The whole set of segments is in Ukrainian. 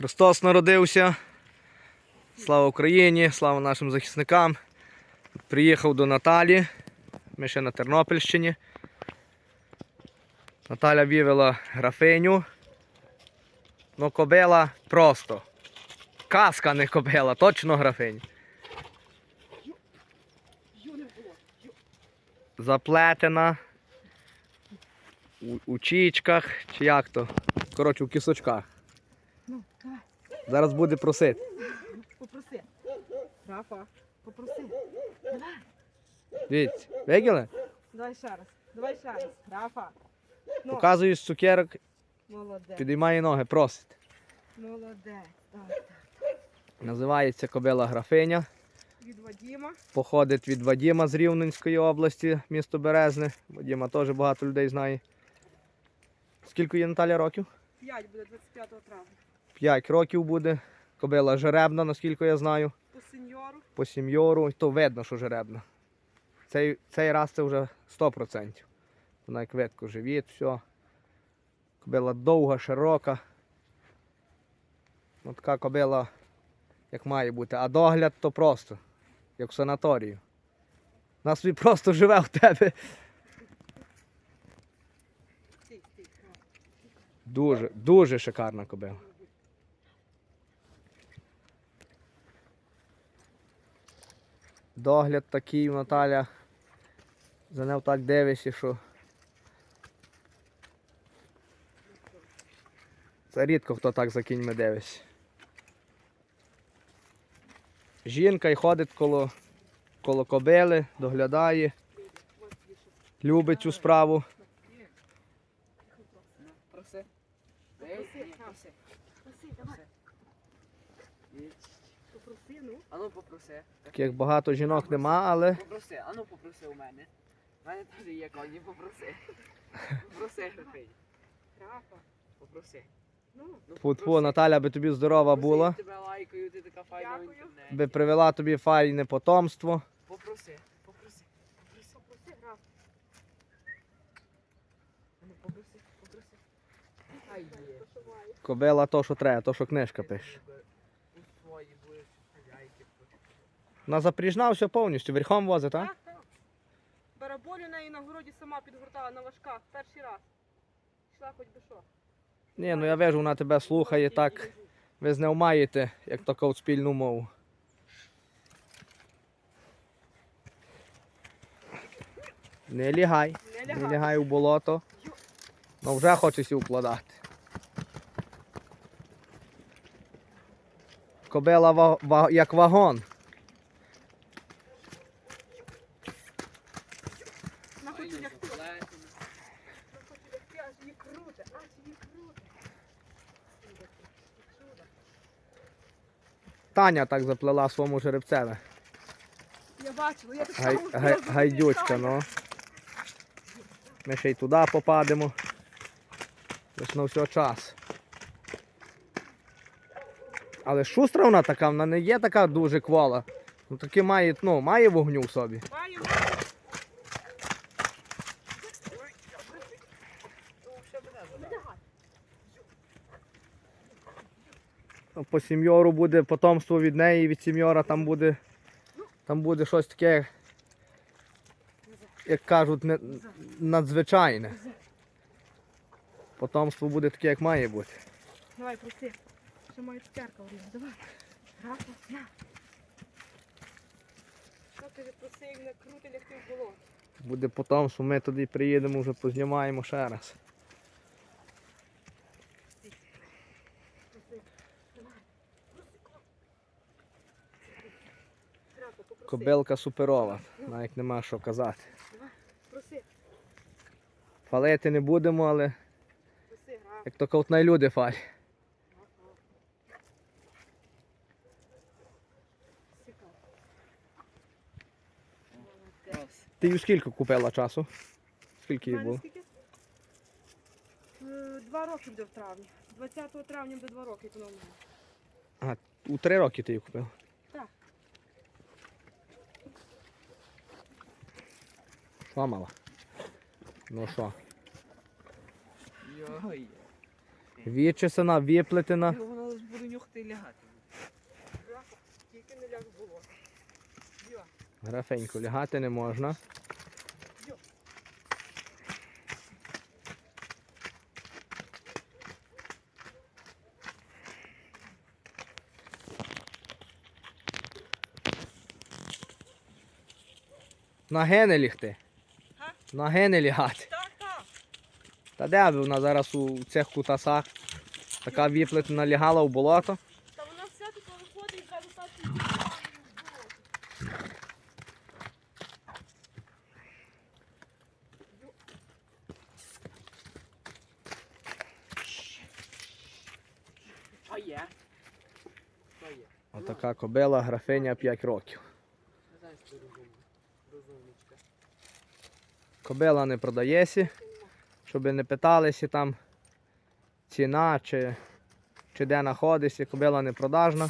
Христос народився. Слава Україні, слава нашим захисникам. Приїхав до Наталі. Ми ще на Тернопільщині. Наталя вивела графиню. Ну, кобила просто. Казка не кобила, точно графиня. Заплетена. У, у чічках, чи як то? Коротше, у кісочках. Ну, давай, Зараз буде просити. попроси. Рафа, попроси. Дивіться, виділи? Давай ще раз. Давай ще раз. Рафа. Ну, Показую цукерок, молодець. підіймає ноги, просить. Молодець. Так, так. Називається кобила графиня. Від Вадіма. Походить від Вадіма з Рівненської області, місто Березне. Вадіма теж багато людей знає. Скільки є Наталя років? 5 буде 25 травня. 5 років буде. Кобила жеребна, наскільки я знаю. По сеньору. По сім'йору, то видно, що жеребна. Цей, цей раз це вже 100%. Вона як видко живіт, все. Кобила довга, широка. Ну, така кобила, як має бути. А догляд то просто, як в санаторію. Вона собі просто живе в тебе. Дуже, дуже шикарна кобила. Догляд такий у Наталя. За нею так дивишся, що. Це рідко хто так за кіньми дивиться. Жінка й ходить коло, коло кобили, доглядає, любить цю справу. Проси. Попроси, Рафа. Проси, давай. Попроси, ну. Ану попроси. Таких багато жінок нема, але Попроси, ану попроси у мене. У мене теж є коні, попроси. Попроси, графині. Рафа. Попроси. Ну, Ну, фу-фу, Наталя би тобі здорова була, Тебе лайкаю, ти така файна в інтернеті. би привела тобі файне потомство. Попроси, попроси. попроси, Рафа. Ану попроси, попроси. Є. Кобила то, що треба, то, що книжка пише. На запріжна все повністю, верхом возить, так? Так, так. Бараболю неї на городі сама підгортала на важках. Перший раз. Йшла хоч би що. Ні, ну я вижу, вона тебе слухає так. Ви з нею маєте, як таку спільну мову. Не лягай, Не не лягай. лягай у болото. Ну вже хочеться укладати. Кобила ва- ва- як вагон. Таня так заплела своєму жеребцеве. Я бачила, я так Гай, само гай, гайдючка, ну. Ми ще й туди попадемо. Лиш на все час. Але шустра вона така, вона не є така дуже квала. Ну таки має, ну, має вогню в собі. Маю. По сім'йору буде потомство від неї, від сім'йора там буде. Там буде щось таке, як кажуть, не, надзвичайне. Потомство буде таке, як має бути. Давай, проси. Ще має цукерка в. Давай. Рафа, на. Що ти вже проси, як не крути лягти в болото? Буде потомство, ми туди приїдемо, вже познімаємо ще раз. Проси. Давай. Проси, ко. Рафа, попроси. Кобилка суперова, навіть нема що казати. Фалити не будемо, але як то кажуть, най люди фаль. Ти її скільки купила часу? Скільки їй було? Е, Два роки буде в травні. 20 травня буде два роки по. А, у три роки ти її купила? Так. Що мала? Ну що? Йой. Вічесана, віплетена. Вона буде ти лягати. Тільки не ляг болото. Графенько, лягати не можна. На гени лігти. На гени лягати. Так, так. Та де вона зараз у цих кутасах така віплетена лягала в болото. Та вона все таке виходить так і в є? Отака кобила, графиня 5 років. Не. Розумничка. Кобила не продається, щоб не питалися там ціна чи, чи де знаходиться, кобила не продажна.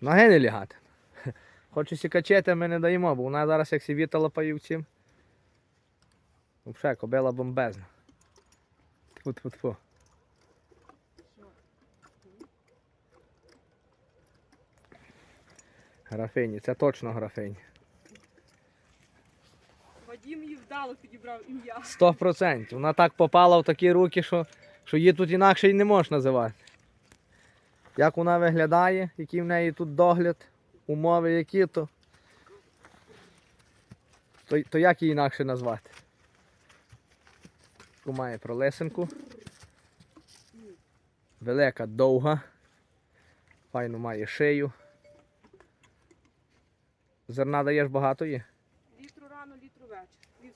Ноги не лягати. Хочу сікачити, ми не даємо, бо вона зараз як сівітала паївців. Взагалі, кобила бомбезна. Тьфу-тьфу-тьфу. Графині, це точно графині. Вадім її вдало підібрав ім'я. Сто процентів. Вона так попала в такі руки, що, що її тут інакше й не можеш називати. Як вона виглядає, який в неї тут догляд, умови які то. То, то як її інакше назвати? Таку має пролесенку. Велика, довга. Файно має шию. Зерна даєш багато є. Літру рано, літру вечір. І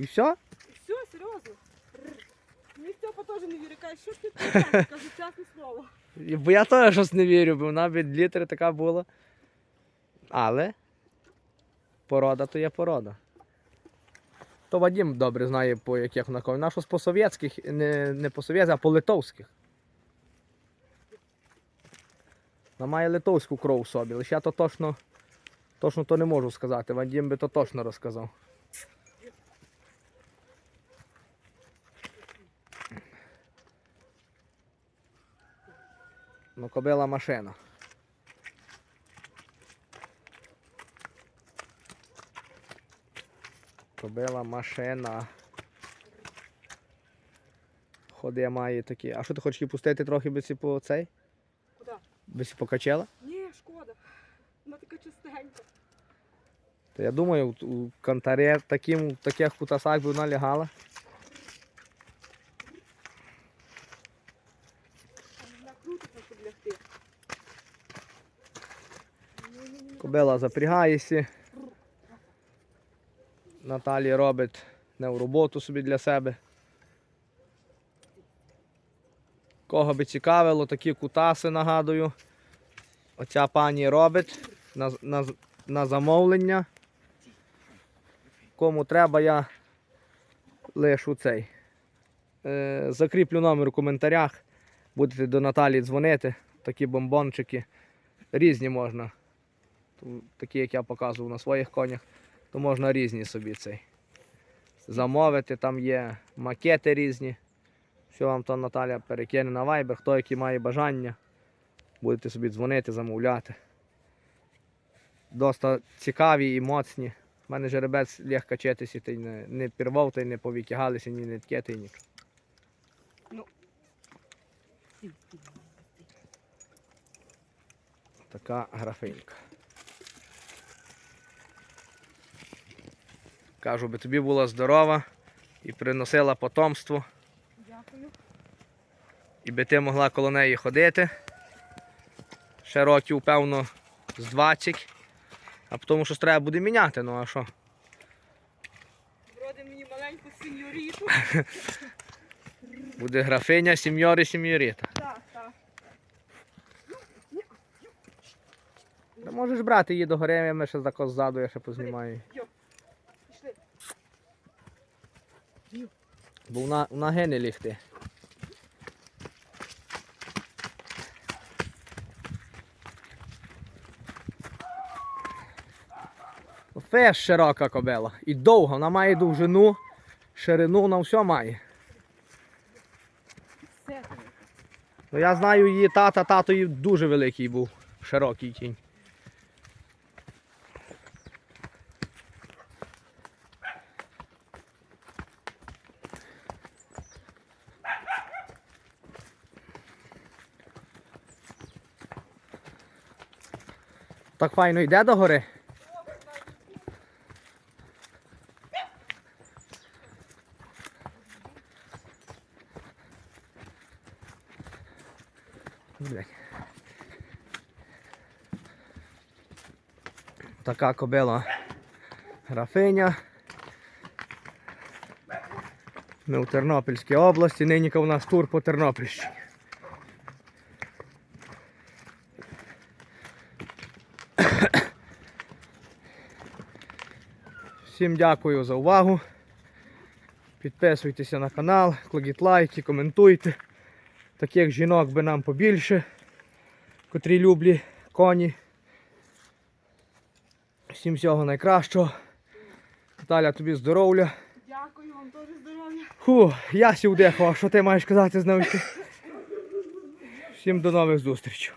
все? І все, серйозно. Рр. Мені Степа теж не вірить, каже, що ти тут? Кажу, чесне слово. Бо я теж щось не вірю, бо вона від літери така була. Але порода то є порода. То Вадим добре знає, по яких вона кого. Нашу з по-совєтських, не, не по-совєтських, а по-литовських. Вона має литовську кров у собі, лише я то точно, точно то не можу сказати. Вадим би то точно розказав. Ну, кобила машина. Кобила машина. Ходи має такі. А що ти хочеш її пустити трохи без і по цей? Куди? Без і покачела? Ні, шкода. Вона така чистенька. То я думаю, у- кантаре таким, в таких кутасах би вона лягала. Кобила запрягається. Наталі робить не роботу собі для себе. Кого би цікавило, такі кутаси нагадую. Оця пані робить на, на, на замовлення. Кому треба, я лишу цей. Е, закріплю номер у коментарях. Будете до Наталі дзвонити. Такі бомбончики. Різні можна. Такі, як я показував на своїх конях, то можна різні собі цей. Замовити, там є макети різні. Все вам то Наталя перекине на Viber, хто який має бажання. Будете собі дзвонити, замовляти. Доста цікаві і моцні. У мене жеребець ліг качатися, й не, не пірвав, й не повікигалися, ні не ткети, нічого. Така графинька. Кажу, би тобі була здорова і приносила потомство, Дякую. і би ти могла коло неї ходити. Ще років, певно, з 20. А тому що треба буде міняти, ну а що? Вроде мені маленьку сеньоріту. Буде графиня, сім'йори, сім'йоріта. Так, так. Та можеш брати її до гори, ми ще тако ззаду, я ще познімаю. Бо вона, вона гине лігти. Це широка кобела. І довга, вона має довжину, ширину, вона все має. Ну, Я знаю її тата, тато її дуже великий був, широкий кінь. Так файно йде до гори. Така кобила графиня. Ми у Тернопільській області, нині у нас тур по Тернопільщині. Всім дякую за увагу. Підписуйтеся на канал, кладіть лайки, коментуйте. Таких жінок би нам побільше, котрі люблять коні. Всім всього найкращого. Наталя, тобі здоров'я. Дякую вам теж здоров'я. Фу, я сів дихав, а що ти маєш казати з знову? Всім до нових зустрічей.